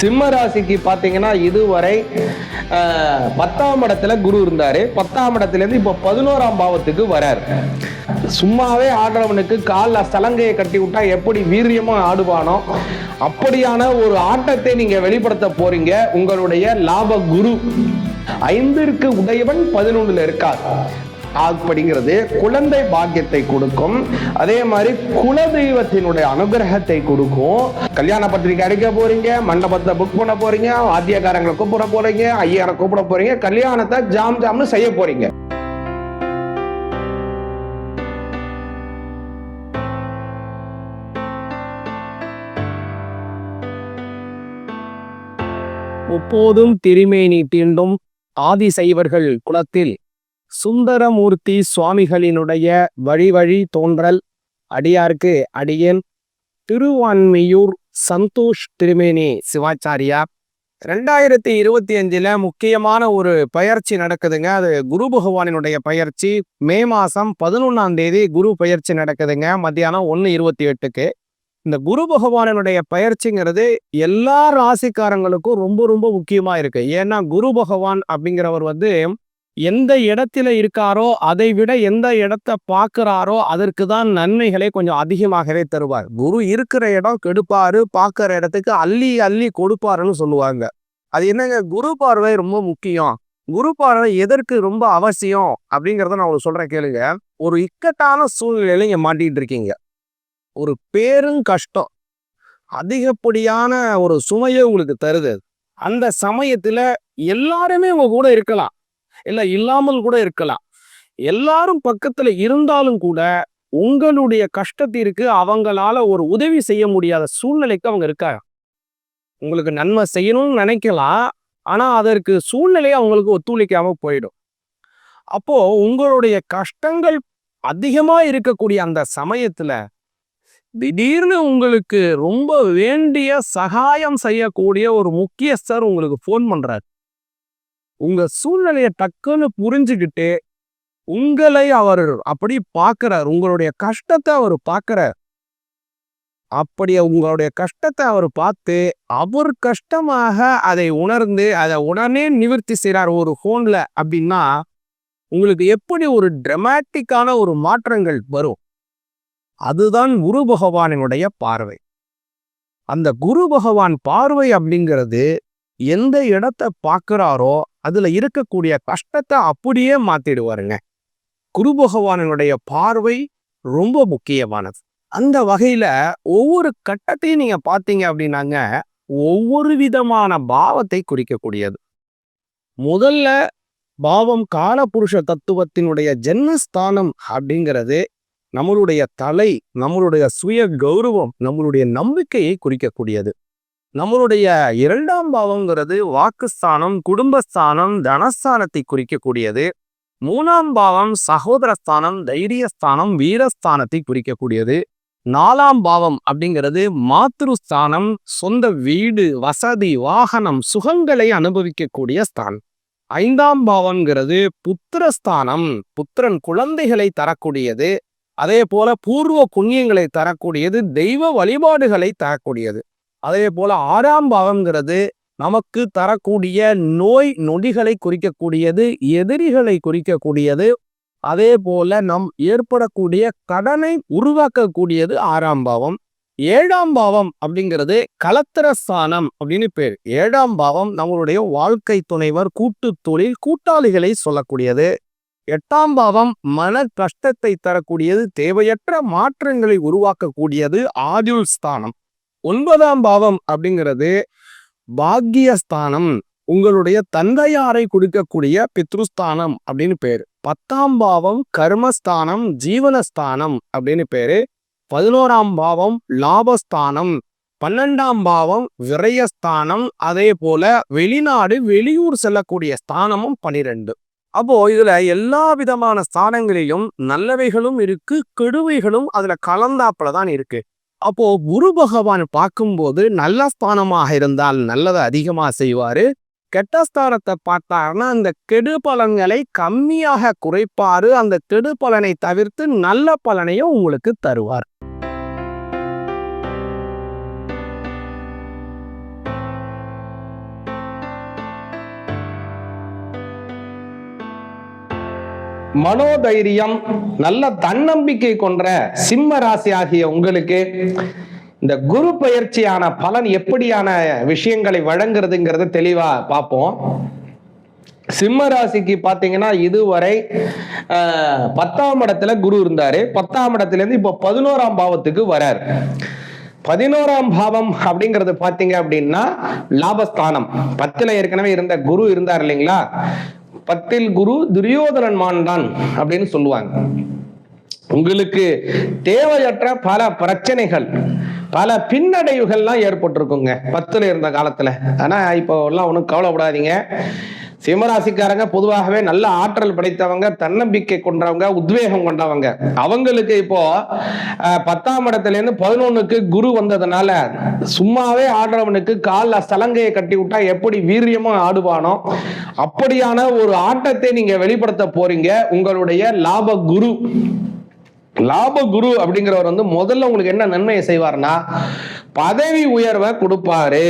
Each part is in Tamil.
சிம்ம ராசிக்கு பார்த்தீங்கன்னா இதுவரை பத்தாம் இடத்துல குரு இருந்தாரு. பத்தாம் இடத்துலேருந்து இப்போ பதினோராம் பாவத்துக்கு வரார். சும்மாவே ஆடுறவனுக்கு காலில் சலங்கையை கட்டி விட்டா எப்படி வீரியமா ஆடுவானோ அப்படியான ஒரு ஆட்டத்தை நீங்க வெளிப்படுத்த போறீங்க. உங்களுடைய லாப குரு ஐந்திற்கு உடையவன் பதினொன்றுல இருக்கார். அப்படிங்கிறது குழந்தை பாக்கியத்தை கொடுக்கும். அதே மாதிரி குலதெய்வத்தினுடைய அனுகிரகத்தை கொடுக்கும். கல்யாண பத்திரிக்கை அடிக்க போறீங்க மண்டபத்தை புக் பண்ண போறீங்க வாத்தியக்காரங்களை கூப்பிட போறீங்க ஐயரை கூப்பிட போறீங்க கல்யாணத்தை ஜாம் ஜாம்னு செய்ய போறீங்க. முப்போதும் திருமேனி தீண்டும் ஆதிசைவர்கள் குலத்தில். சுந்தரமூர்த்தி சுவாமிகளினுடைய வழி வழி தோன்றல். அடியார்க்கு அடியேன். திருவான்மியூர் சந்தோஷ் திருமேனி சிவாச்சாரியா. ரெண்டாயிரத்தி இருபத்தி அஞ்சில் முக்கியமான ஒரு பயிற்சி நடக்குதுங்க. அது குரு பகவானினுடைய பயிற்சி. மே மாதம் பதினொன்றாம் தேதி குரு பயிற்சி நடக்குதுங்க. மத்தியானம் ஒன்று இருபத்தி எட்டுக்கு இந்த குரு பகவானினுடைய பயிற்சிங்கிறது எல்லா ராசிக்காரங்களுக்கும் ரொம்ப ரொம்ப முக்கியமாக இருக்குது ஏன்னா குரு பகவான் அப்படிங்கிறவர் வந்து எந்த இடத்துல இருக்காரோ அதை விட எந்த இடத்த பார்க்குறாரோ அதற்கு தான் நன்மைகளை கொஞ்சம் அதிகமாகவே தருவார். குரு இருக்கிற இடம் கெடுப்பாரு பார்க்குற இடத்துக்கு அள்ளி அள்ளி கொடுப்பாருன்னு சொல்லுவாங்க. அது என்னங்க? குரு பார்வை ரொம்ப முக்கியம். குரு பார்வை எதற்கு ரொம்ப அவசியம்? அப்படிங்கிறத நான் உங்களுக்கு சொல்கிறேன் கேளுங்க. ஒரு இக்கட்டான சூழ்நிலையில இங்கே மாட்டிகிட்டு இருக்கீங்க. ஒரு பேரும் கஷ்டம். அதிகப்படியான ஒரு சுமையை உங்களுக்கு தருது. அந்த சமயத்தில் எல்லாருமே உங்க கூட இருக்கலாம். இல்லை இல்லாமல் கூட இருக்கலாம். எல்லாரும் பக்கத்துல இருந்தாலும் கூட உங்களுடைய கஷ்டத்திற்கு அவங்களால ஒரு உதவி செய்ய முடியாத சூழ்நிலைக்கு அவங்க இருக்காங்க. உங்களுக்கு நன்மை செய்யணும்னு நினைக்கலாம். ஆனா அதற்கு சூழ்நிலை அவங்களுக்கு ஒத்துழைக்காம போயிடும். அப்போ உங்களுடைய கஷ்டங்கள் அதிகமா இருக்கக்கூடிய அந்த சமயத்துல திடீர்னு உங்களுக்கு ரொம்ப வேண்டிய சகாயம் செய்யக்கூடிய ஒரு முக்கியஸ்தர் உங்களுக்கு ஃபோன் பண்றாரு. உங்க சூழ்நிலையை டக்குன்னு புரிஞ்சுக்கிட்டு உங்களை அவர் அப்படி பார்க்கறார் உங்களுடைய கஷ்டத்தை அவர் பார்க்கறார். அப்படி உங்களுடைய கஷ்டத்தை அவர் பார்த்து அவர் கஷ்டமாக அதை உணர்ந்து அதை உடனே நிவர்த்தி செய்கிறார் ஒரு ஃபோனில் அப்படின்னா உங்களுக்கு எப்படி ஒரு ட்ரமாட்டிக்கான ஒரு மாற்றங்கள் வரும்? அதுதான் குரு பகவானினுடைய பார்வை. அந்த குரு பகவான் பார்வை அப்படிங்கிறது எந்த இடத்த பார்க்குறாரோ அதில் இருக்கக்கூடிய கஷ்டத்தை அப்படியே மாற்றிடுவாருங்க குரு பகவானனுடைய பார்வை ரொம்ப முக்கியமானது. அந்த வகையில் ஒவ்வொரு கட்டத்தையும் நீங்கள் பார்த்தீங்க அப்படின்னாங்க ஒவ்வொரு விதமான பாவத்தை குறிக்கக்கூடியது. முதல்ல பாவம் காலபுருஷ தத்துவத்தினுடைய ஜென்மஸ்தானம் அப்படிங்கிறது நம்மளுடைய தலை நம்மளுடைய சுய கௌரவம் நம்மளுடைய நம்பிக்கையை குறிக்கக்கூடியது. நம்மளுடைய இரண்டாம் பாவங்கிறது வாக்குஸ்தானம் குடும்பஸ்தானம் தனஸ்தானத்தை குறிக்கக்கூடியது. மூணாம் பாவம் சகோதரஸ்தானம் தைரியஸ்தானம் வீரஸ்தானத்தை குறிக்கக்கூடியது. நாலாம் பாவம் அப்படிங்கிறது மாத்ருஸ்தானம் சொந்த வீடு வசதி வாகனம் சுகங்களை அனுபவிக்கக்கூடிய ஸ்தானம் ஐந்தாம் பாவம்ங்கிறது புத்திரஸ்தானம் புத்திரன் குழந்தைகளை தரக்கூடியது. அதே போல பூர்வ புண்ணியங்களை தரக்கூடியது தெய்வ வழிபாடுகளை தரக்கூடியது. அதே போல ஆறாம் பாவம்ங்கிறது நமக்கு தரக்கூடிய நோய் நொடிகளை குறிக்கக்கூடியது எதிரிகளை குறிக்கக்கூடியது. அதே போல நம் ஏற்படக்கூடிய கடனை உருவாக்கக்கூடியது ஆறாம் பாவம். ஏழாம் பாவம் அப்படிங்கிறது கலத்திரஸ்தானம் அப்படின்னு பேர். ஏழாம் பாவம் நம்மளுடைய வாழ்க்கை துணைவர் கூட்டு தொழில் கூட்டாளிகளை சொல்லக்கூடியது. எட்டாம் பாவம் மன கஷ்டத்தை தரக்கூடியது தேவையற்ற மாற்றங்களை உருவாக்கக்கூடியது ஆதியுல் ஸ்தானம். ஒன்பதாம் பாவம் அப்படிங்கிறது பாக்கியஸ்தானம் உங்களுடைய தந்தையாரை கொடுக்கக்கூடிய பித்ருஸ்தானம் அப்படின்னு பேரு. பத்தாம் பாவம் கர்மஸ்தானம் ஜீவனஸ்தானம் அப்படின்னு பேரு. பதினோராம் பாவம் லாபஸ்தானம் பன்னெண்டாம் பாவம் விரயஸ்தானம் அதே போல வெளிநாடு வெளியூர் செல்லக்கூடிய ஸ்தானமும் பனிரெண்டு. அப்போ இதுல எல்லா விதமான ஸ்தானங்களிலும் நல்லவைகளும் இருக்கு கெடுவைகளும் அதுல கலந்தாப்புல தான் இருக்கு. அப்போ குரு பகவான் பார்க்கும்போது நல்ல ஸ்தானமாக இருந்தால் நல்லதை அதிகமா செய்வாரு. கெட்ட ஸ்தானத்தை பார்த்தாருன்னா அந்த கெடு பலன்களை கம்மியாக குறைப்பாரு. அந்த கெடு பலனை தவிர்த்து நல்ல பலனையும் உங்களுக்கு தருவார். மனோதைரியம் நல்ல தன்னம்பிக்கை கொன்ற சிம்ம ராசி ஆகிய உங்களுக்கு இந்த குரு பயிற்சியான பலன் எப்படியான விஷயங்களை வழங்குறதுங்கிறத தெளிவா பார்ப்போம். சிம்ம ராசிக்கு பார்த்தீங்கன்னா இதுவரை பத்தாம் இடத்துல குரு இருந்தாரு. பத்தாம் இடத்துல இருந்து இப்போ பதினோராம் பாவத்துக்கு வரார். பதினோராம் பாவம் அப்படிங்கிறது பார்த்தீங்க அப்படின்னா லாபஸ்தானம். பத்துல ஏற்கனவே இருந்த குரு இருந்தார் இல்லைங்களா? பத்தில் குரு துரியோதனன் மாண்டான் அப்படின்னு சொல்லுவாங்க. உங்களுக்கு தேவையற்ற பல பிரச்சனைகள் பல பின்னடைவுகள்லாம் ஏற்பட்டிருக்குங்க. பத்துல இருந்த காலத்துல. ஆனா இப்போ எல்லாம் ஒன்றும் கவலைப்படாதீங்க. சிம்மராசிக்காரங்க பொதுவாகவே நல்ல ஆற்றல் படைத்தவங்க தன்னம்பிக்கை கொண்டவங்க உத்வேகம் கொண்டவங்க. அவங்களுக்கு இப்போ பத்தாம் இடத்துல இருந்து பதினொன்னுக்கு குரு வந்ததுனால சும்மாவே ஆடுறவனுக்கு காலில் சலங்கையை கட்டி விட்டா எப்படி வீரியமா ஆடுவானோ அப்படியான ஒரு ஆட்டத்தை நீங்க வெளிப்படுத்த போறீங்க உங்களுடைய லாப குரு. லாப குரு அப்படிங்கிறவர் வந்து முதல்ல உங்களுக்கு என்ன நன்மையை செய்வார்னா பதவி உயர்வை கொடுப்பாரு.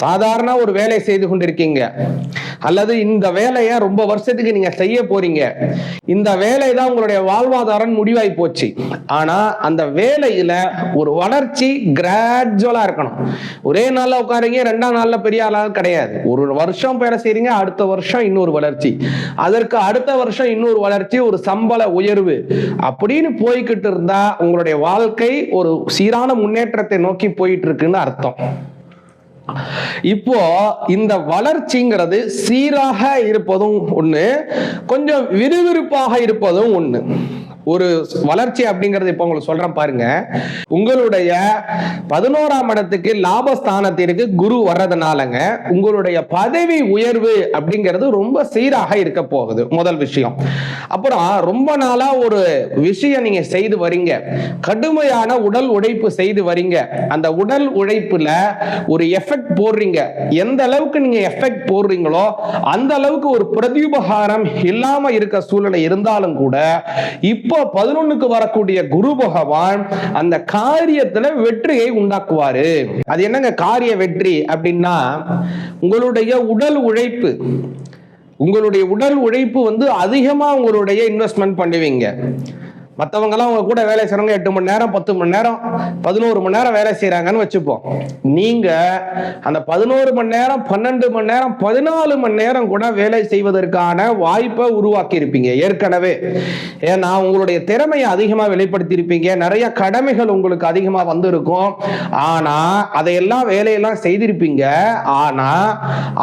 சாதாரண ஒரு வேலை செய்து கொண்டிருக்கீங்க. அல்லது இந்த வேலையை ரொம்ப வருஷத்துக்கு நீங்க செய்ய போறீங்க. இந்த வேலை தான் உங்களுடைய வாழ்வாதாரம் முடிவாய் போச்சு. ஆனா அந்த வேலையில ஒரு வளர்ச்சி கிராஜுவலா இருக்கணும். ஒரே நாள்ல உட்காருங்க ரெண்டாம் நாள்ல பெரிய ஆளாக கிடையாது. ஒரு வருஷம் வேலை செய்றீங்க அடுத்த வருஷம் இன்னொரு வளர்ச்சி. அதற்கு அடுத்த வருஷம் இன்னொரு வளர்ச்சி ஒரு சம்பள உயர்வு. அப்படின்னு போய்கிட்டு இருந்தா உங்களுடைய வாழ்க்கை ஒரு சீரான முன்னேற்றத்தை நோக்கி போயிட்டு இருக்குன்னு அர்த்தம். இப்போ இந்த வளர்ச்சிங்கிறது சீராக இருப்பதும் ஒண்ணு கொஞ்சம் விறுவிறுப்பாக இருப்பதும் ஒண்ணு. ஒரு வளர்ச்சி அப்படிங்கறது இப்போ உங்களுக்கு சொல்றேன் பாருங்க. உங்களுடைய பதினோராம் இடத்துக்கு லாபஸ்தானத்திற்கு குரு வர்றதுனாலங்க உங்களுடைய பதவி உயர்வு அப்படிங்கிறது ரொம்ப சீராக இருக்க போகுது. முதல் விஷயம். அப்புறம் ரொம்ப நாளா ஒரு விஷயம் நீங்க செய்து வரீங்க. கடுமையான உடல் உழைப்பு செய்து வரீங்க. அந்த உடல் உழைப்புல ஒரு எஃபெக்ட் போடுறீங்க. எந்த அளவுக்கு நீங்க எஃபெக்ட் போடுறீங்களோ அந்த அளவுக்கு ஒரு பிரதியுபகாரம் இல்லாம இருக்க சூழ்நிலை இருந்தாலும் கூட இப்போ பதினொன்னுக்கு வரக்கூடிய குரு பகவான் அந்த காரியத்துல வெற்றியை உண்டாக்குவாரு. அது என்னங்க காரிய வெற்றி அப்படின்னா உங்களுடைய உடல் உழைப்பு. உங்களுடைய உடல் உழைப்பு வந்து அதிகமா உங்களுடைய இன்வெஸ்ட்மெண்ட் பண்ணுவீங்க. மற்றவங்கலாம் உங்க கூட வேலை செய்கிறவங்க எட்டு மணி நேரம் பத்து மணி நேரம் பதினோரு மணி நேரம் வேலை செய்கிறாங்கன்னு வச்சுப்போம். நீங்க அந்த பதினோரு மணி நேரம் பன்னெண்டு மணி நேரம் பதினாலு மணி நேரம் கூட வேலை செய்வதற்கான வாய்ப்பை உருவாக்கி இருப்பீங்க ஏற்கனவே ஏன்னா உங்களுடைய திறமையை அதிகமா வெளிப்படுத்தி இருப்பீங்க நிறைய கடமைகள் உங்களுக்கு அதிகமா வந்திருக்கும். ஆனா அதையெல்லாம் வேலையெல்லாம் செய்திருப்பீங்க. ஆனா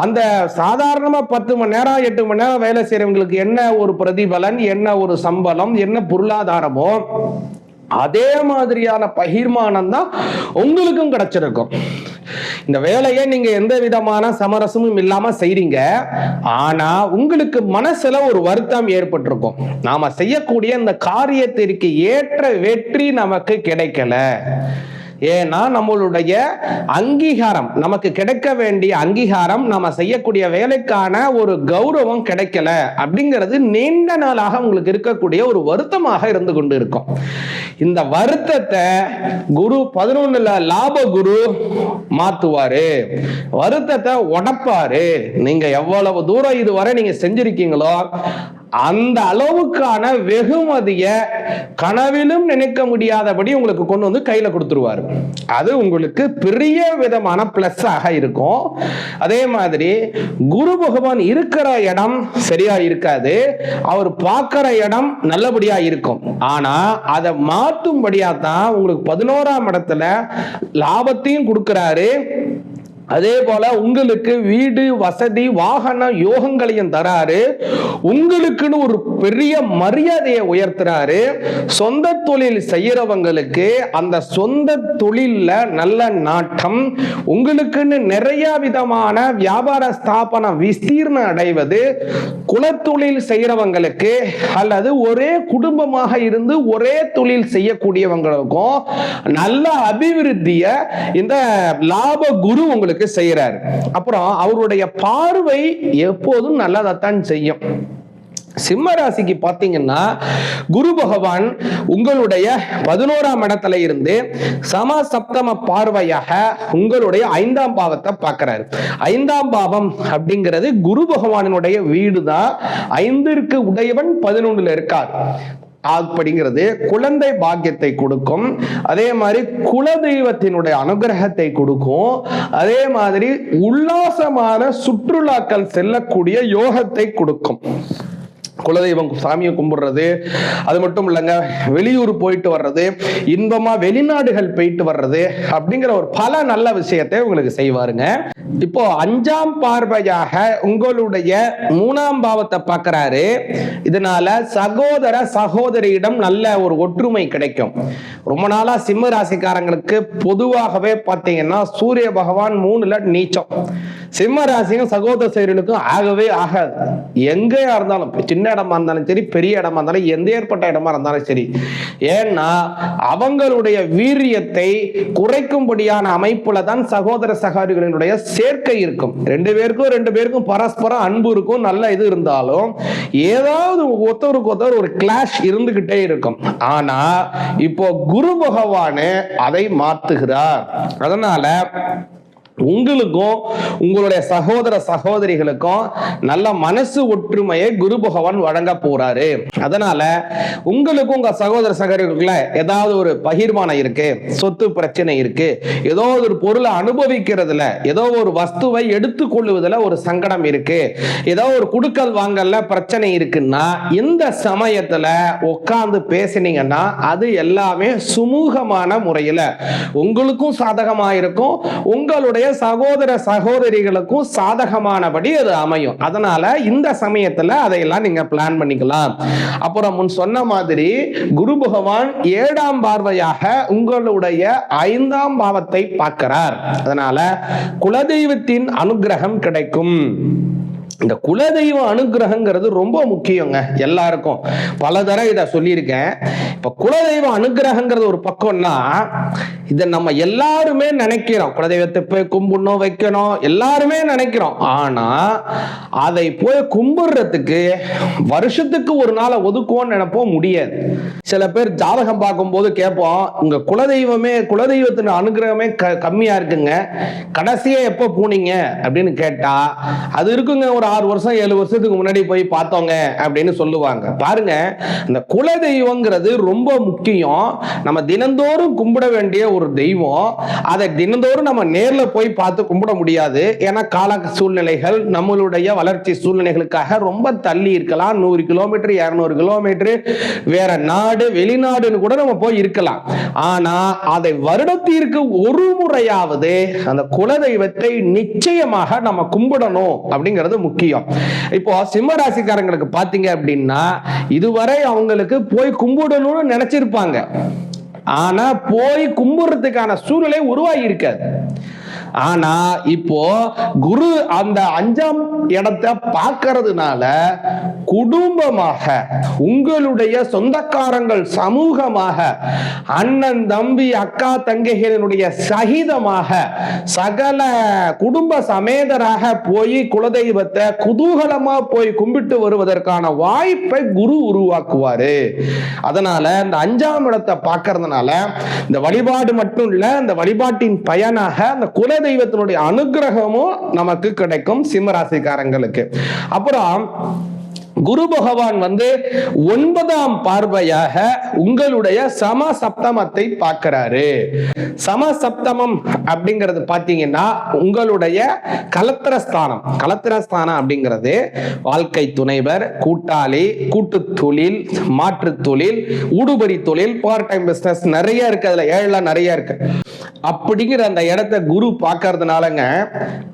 அந்த சாதாரணமா பத்து மணி நேரம் எட்டு மணி நேரம் வேலை செய்யறவங்களுக்கு என்ன ஒரு பிரதிபலன் என்ன ஒரு சம்பளம் என்ன பொருளாதாரம்? அதே மாதிரியான பகிர்மானம் தான் உங்களுக்கும் கிடைச்சிருக்கும். இந்த வேலையை நீங்க எந்த விதமான சமரசமும் இல்லாம செய்றீங்க. ஆனா உங்களுக்கு மனசுல ஒரு வருத்தம் ஏற்பட்டிருக்கும். நாம செய்யக்கூடிய இந்த காரியத்திற்கு ஏற்ற வெற்றி நமக்கு கிடைக்கல. ஏன்னா நம்மளுடைய அங்கீகாரம் நமக்கு கிடைக்க வேண்டிய அங்கீகாரம் நம்ம செய்யக்கூடிய வேலைக்கான ஒரு கௌரவம் கிடைக்கல அப்படிங்கிறது நீண்ட நாளாக உங்களுக்கு இருக்கக்கூடிய ஒரு வருத்தமாக இருந்து கொண்டு இருக்கும் இந்த வருத்தத்தை குரு பதினொன்னுல லாப குரு மாத்துவாரு. வருத்தத்தை உடப்பாரு. நீங்க எவ்வளவு தூரம் இதுவரை நீங்க செஞ்சிருக்கீங்களோ அந்த அளவுக்கான வெகுமதிய கனவிலும் நினைக்க முடியாதபடி உங்களுக்கு கொண்டு வந்து கையில கொடுத்துருவாரு. அது உங்களுக்கு பெரிய விதமான பிளஸ் ஆக இருக்கும். அதே மாதிரி குரு பகவான் இருக்கிற இடம் சரியா இருக்காது. அவர் பார்க்கிற இடம் நல்லபடியா இருக்கும். ஆனா அதை மாற்றும்படியா தான் உங்களுக்கு பதினோராம் இடத்துல லாபத்தையும் கொடுக்கிறாரு. அதே போல உங்களுக்கு வீடு வசதி வாகன யோகங்களையும் தராரு. உங்களுக்குன்னு ஒரு பெரிய மரியாதையை உயர்த்துறாரு. சொந்த தொழில் செய்யறவங்களுக்கு அந்த சொந்த தொழில்ல நல்ல நாட்டம் உங்களுக்குன்னு நிறைய விதமான வியாபார ஸ்தாபனம் விஸ்தீர்ணம் அடைவது குலத்தொழில் செய்யறவங்களுக்கு அல்லது ஒரே குடும்பமாக இருந்து ஒரே தொழில் செய்யக்கூடியவங்களுக்கும் நல்ல அபிவிருத்திய இந்த லாப குரு உங்களுக்கு செய்யறாரு அப்புறம் அவருடைய பார்வை எப்போதும் நல்லதைத்தான் செய்யும். சிம்ம ராசிக்கு பார்த்தீங்கன்னா குரு பகவான் உங்களுடைய பதினோராம் இடத்துல இருந்து சம சப்தம பார்வையாக உங்களுடைய ஐந்தாம் பாவத்தை பார்க்கிறாரு. ஐந்தாம் பாவம் அப்படிங்கிறது குரு பகவானுடைய வீடு தான் ஐந்திற்கு உடையவன் பதினொன்னுல இருக்கார். அப்படிங்கிறது குழந்தை பாக்கியத்தை கொடுக்கும். அதே மாதிரி குலதெய்வத்தினுடைய அனுகிரகத்தை கொடுக்கும். அதே மாதிரி உல்லாசமான சுற்றுலாக்கள் செல்லக்கூடிய யோகத்தை கொடுக்கும். குலதெய்வம் சாமியை கும்பிடுறது. அது மட்டும் இல்லைங்க வெளியூர் போயிட்டு வர்றது இன்பமா வெளிநாடுகள் போயிட்டு வர்றது அப்படிங்கிற ஒரு பல நல்ல விஷயத்தை உங்களுக்கு செய்வாருங்க. இப்போ அஞ்சாம் பார்வையாக உங்களுடைய மூணாம் பாவத்தை பார்க்கறாரு. இதனால சகோதர சகோதரியிடம் நல்ல ஒரு ஒற்றுமை கிடைக்கும். ரொம்ப நாளா சிம்ம ராசிக்காரங்களுக்கு பொதுவாகவே பார்த்தீங்கன்னா சூரிய பகவான் மூணுல நீச்சம். சிம்ம ராசியும் சகோதர செயலுக்கும் ஆகவே ஆகாது. எங்கேயா இருந்தாலும் சின்ன இடமா இருந்தாலும் சரி பெரிய இடமா இருந்தாலும் எந்த ஏற்பட்ட இடமா இருந்தாலும் சரி. ஏன்னா அவங்களுடைய வீரியத்தை குறைக்கும்படியான அமைப்புல தான் சகோதர சகாரிகளினுடைய சேர்க்கை இருக்கும். ரெண்டு பேருக்கும் ரெண்டு பேருக்கும் பரஸ்பரம் அன்பு இருக்கும் நல்ல இது இருந்தாலும் ஏதாவது ஒருத்தருக்கு ஒருத்தர் ஒரு கிளாஷ் இருந்துகிட்டே இருக்கும். ஆனா இப்போ குரு பகவானு அதை மாத்துகிறார். அதனால உங்களுக்கும் உங்களுடைய சகோதர சகோதரிகளுக்கும் நல்ல மனசு ஒற்றுமையை குரு பகவான் வழங்க போறாரு. அதனால உங்களுக்கும் உங்க சகோதர சகோதரிகளுக்குள்ள ஏதாவது ஒரு பகிர்மானம் இருக்கு சொத்து பிரச்சனை இருக்கு ஏதோ ஒரு பொருளை அனுபவிக்கிறதுல ஏதோ ஒரு வஸ்துவை எடுத்துக்கொள்ளுவதில் ஒரு சங்கடம் இருக்கு ஏதோ ஒரு குடுக்கல் வாங்கல பிரச்சனை இருக்குன்னா இந்த சமயத்துல உட்கார்ந்து பேசினீங்கன்னா அது எல்லாமே சுமூகமான முறையில உங்களுக்கும் சாதகமா இருக்கும் உங்களுடைய சகோதர சகோதரிகளுக்கும் சாதகமானபடி அது அமையும். அதனால இந்த சமயத்துல அதையெல்லாம் நீங்க பிளான் பண்ணிக்கலாம். அப்புறம் முன் சொன்ன மாதிரி குரு பகவான் ஏழாம் பார்வையாக உங்களுடைய ஐந்தாம் பாவத்தை பார்க்கிறார். அதனால குலதெய்வத்தின் அனுகிரகம் கிடைக்கும். இந்த குலதெய்வ அனுகிரகங்கிறது ரொம்ப முக்கியங்க எல்லாருக்கும். பல தடவை இதை சொல்லியிருக்கேன். இப்ப குலதெய்வ அனுகிரகங்கிறது ஒரு பக்கம்னா இதை நம்ம எல்லாருமே நினைக்கிறோம். குலதெய்வத்தை போய் கும்பிடணும் வைக்கணும் எல்லாருமே நினைக்கிறோம். ஆனா அதை போய் கும்பிடுறதுக்கு வருஷத்துக்கு ஒரு நாளை ஒதுக்குவோம்னு நினைப்போம் முடியாது. சில பேர் ஜாதகம் பார்க்கும்போது கேட்போம் உங்க குலதெய்வமே குலதெய்வத்தின் அனுகிரகமே க- கம்மியா இருக்குங்க. கடைசியா எப்போ போனீங்க? அப்படின்னு கேட்டா அது இருக்குங்க ஒரு ஆறு வருஷம் ஏழு வருஷத்துக்கு முன்னாடி போய் பார்த்தோங்க அப்படின்னு சொல்லுவாங்க. பாருங்க இந்த குலதெய்வங்கிறது ரொம்ப முக்கியம். நம்ம தினந்தோறும் கும்பிட வேண்டிய ஒரு தெய்வம் அதை தினந்தோறும் நம்ம நேரில் போய் பார்த்து கும்பிட முடியாது. ஏன்னா கால சூழ்நிலைகள் நம்மளுடைய வளர்ச்சி சூழ்நிலைகளுக்காக ரொம்ப தள்ளி இருக்கலாம். நூறு கிலோமீட்டர் இரநூறு கிலோமீட்டர் வேற நாடு வெளிநாடுன்னு கூட நம்ம போய் இருக்கலாம். ஆனா அதை வருடத்திற்கு ஒரு முறையாவது அந்த குலதெய்வத்தை நிச்சயமாக நம்ம கும்பிடணும் அப்படிங்கிறது முக்கியம். இப்போ சிம்ம ராசிக்காரங்களுக்கு அப்படின்னா இதுவரை அவங்களுக்கு போய் கும்பிடணும்னு நினைச்சிருப்பாங்க. ஆனா போய் கும்பிடுறதுக்கான சூழ்நிலை உருவாகி இருக்காது. ஆனா இப்போ குரு அந்த அஞ்சாம் இடத்தை பார்க்கறதுனால குடும்பமாக உங்களுடைய சொந்தக்காரங்கள் சமூகமாக அண்ணன் தம்பி அக்கா தங்கைகளினுடைய சகிதமாக சகல குடும்ப சமேதராக போய் குலதெய்வத்தை குதூகலமா போய் கும்பிட்டு வருவதற்கான வாய்ப்பை குரு உருவாக்குவாரு. அதனால இந்த அஞ்சாம் இடத்தை பார்க்கறதுனால இந்த வழிபாடு மட்டும் இல்ல இந்த வழிபாட்டின் பயனாக அந்த குலதெய்வத்தினுடைய அனுகிரகமும் நமக்கு கிடைக்கும் சிம்மராசிக்காரங்களுக்கு அப்புறம் குரு பகவான் வந்து ஒன்பதாம் பார்வையாக உங்களுடைய சம சப்தமத்தை பார்க்கிறாரு. சம சப்தமம் அப்படிங்கிறது பாத்தீங்கன்னா உங்களுடைய கலத்திரஸ்தானம். கலத்திரஸ்தானம் அப்படிங்கிறது வாழ்க்கை துணைவர் கூட்டாளி கூட்டு தொழில் மாற்று தொழில் ஊடுபடி தொழில் பார்ட் டைம் பிசினஸ் நிறைய இருக்கு. அதுல ஏழெல்லாம் நிறைய இருக்கு. அப்படிங்கிற அந்த இடத்த குரு பார்க்கறதுனாலங்க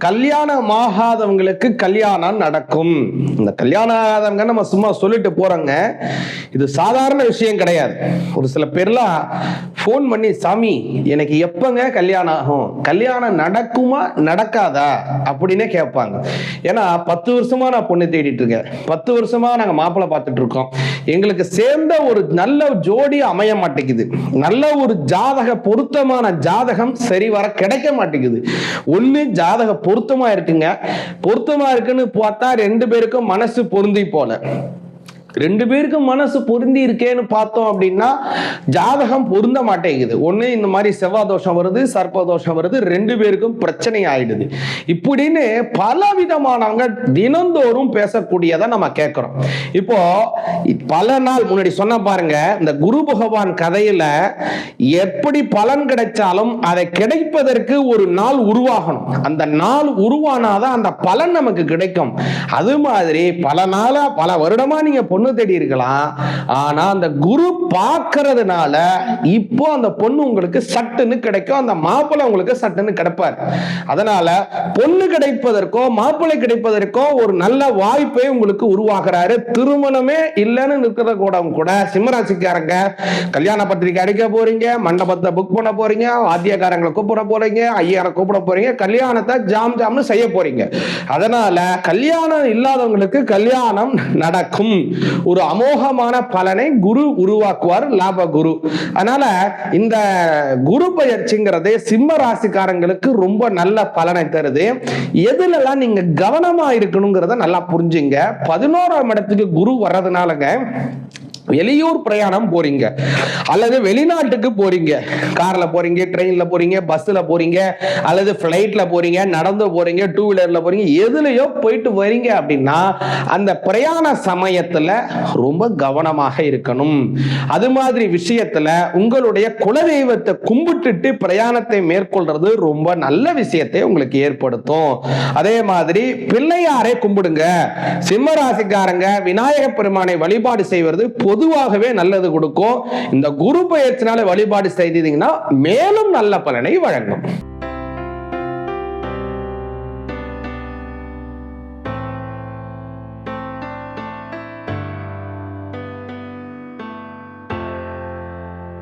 கல்யாணம் ஆகாதவங்களுக்கு கல்யாணம் நடக்கும். இந்த கல்யாணம் ஆகாதவங்க நம்ம சும்மா சொல்லிட்டு போறோங்க. இது சாதாரண விஷயம் கிடையாது. ஒரு சில பேர்லாம் ஃபோன் பண்ணி சாமி எனக்கு எப்பங்க கல்யாணம் ஆகும்? கல்யாணம் நடக்குமா நடக்காதா? அப்படின்னே கேட்பாங்க. ஏன்னா பத்து வருஷமா நான் பொண்ணு தேடிட்டு இருக்கேன். பத்து வருஷமா நாங்க மாப்பிள்ளை பார்த்துட்டு இருக்கோம். எங்களுக்கு சேர்ந்த ஒரு நல்ல ஜோடி அமைய மாட்டேங்குது. நல்ல ஒரு ஜாதக பொருத்தமான ஜாதகம் சரி வர கிடைக்க மாட்டேங்குது. ஒண்ணு ஜாதக பொருத்தமா இருக்குங்க. பொருத்தமா இருக்குன்னு பார்த்தா ரெண்டு பேருக்கும் மனசு பொருந்தி போல. போல. ரெண்டு பேருக்கும் மனசு பொருந்தி இருக்கேன்னு பார்த்தோம் அப்படின்னா ஜாதகம் பொருந்த மாட்டேங்குது. ஒன்று இந்த மாதிரி செவ்வாய் தோஷம் வருது சர்ப்ப தோஷம் வருது ரெண்டு பேருக்கும் பிரச்சனை ஆயிடுது. இப்படின்னு பல விதமானவங்க தினந்தோறும் பேசக்கூடியதை நம்ம கேட்குறோம் இப்போ பல நாள் முன்னாடி சொன்ன பாருங்க இந்த குரு பகவான் கதையில எப்படி பலன் கிடைச்சாலும் அதை கிடைப்பதற்கு ஒரு நாள் உருவாகணும். அந்த நாள் உருவானாதான் அந்த பலன் நமக்கு கிடைக்கும். அது மாதிரி பல நாளா பல வருடமா நீங்க பொண்ணு தேடி இருக்கலாம். ஆனா அந்த குரு பார்க்கறதுனால இப்போ அந்த பொண்ணு உங்களுக்கு சட்டுன்னு கிடைக்கும். அந்த மாப்பிள்ளை உங்களுக்கு சட்டுன்னு கிடைப்பார். அதனால பொண்ணு கிடைப்பதற்கோ மாப்பிள்ளை கிடைப்பதற்கோ ஒரு நல்ல வாய்ப்பை உங்களுக்கு உருவாகிறாரு. திருமணமே இல்லைன்னு நிற்கிற கூட கூட சிம்மராசிக்காரங்க கல்யாண பத்திரிக்கை அடிக்க போறீங்க மண்டபத்தை புக் பண்ண போறீங்க வாத்தியக்காரங்களை கூப்பிட போறீங்க ஐயாரை கூப்பிட போறீங்க கல்யாணத்தை ஜாம் ஜாம்னு செய்ய போறீங்க. அதனால கல்யாணம் இல்லாதவங்களுக்கு கல்யாணம் நடக்கும். ஒரு அமோகமான பலனை குரு உருவாக்குவார் லாப குரு. அதனால இந்த குரு பயிற்சிங்கிறது சிம்ம ராசிக்காரங்களுக்கு ரொம்ப நல்ல பலனை தருது. எதுலலாம் நீங்க கவனமா இருக்கணுங்கிறத நல்லா புரிஞ்சுங்க. பதினோராம் இடத்துக்கு குரு வர்றதுனாலங்க வெளியூர் பிரயாணம் போறீங்க. அல்லது வெளிநாட்டுக்கு போறீங்க. கார்ல போறீங்க ட்ரெயின்ல போறீங்க பஸ்ல போறீங்க அல்லது ஃபிளைட்ல போறீங்க நடந்து போறீங்க டூ வீலர்ல போறீங்க எதுலயோ போயிட்டு வரீங்க அப்படின்னா அந்த பிரயாண சமயத்துல ரொம்ப கவனமாக இருக்கணும். அது மாதிரி விஷயத்துல உங்களுடைய குலதெய்வத்தை கும்பிட்டுட்டு பிரயாணத்தை மேற்கொள்றது ரொம்ப நல்ல விஷயத்தை உங்களுக்கு ஏற்படுத்தும். அதே மாதிரி பிள்ளையாரை கும்பிடுங்க. சிம்ம ராசிக்காரங்க விநாயக பெருமானை வழிபாடு செய்வது பொதுவாகவே நல்லது கொடுக்கும். இந்த குரு பயிற்சினால வழிபாடு செய்தீங்கன்னா மேலும் நல்ல பலனை வழங்கும்.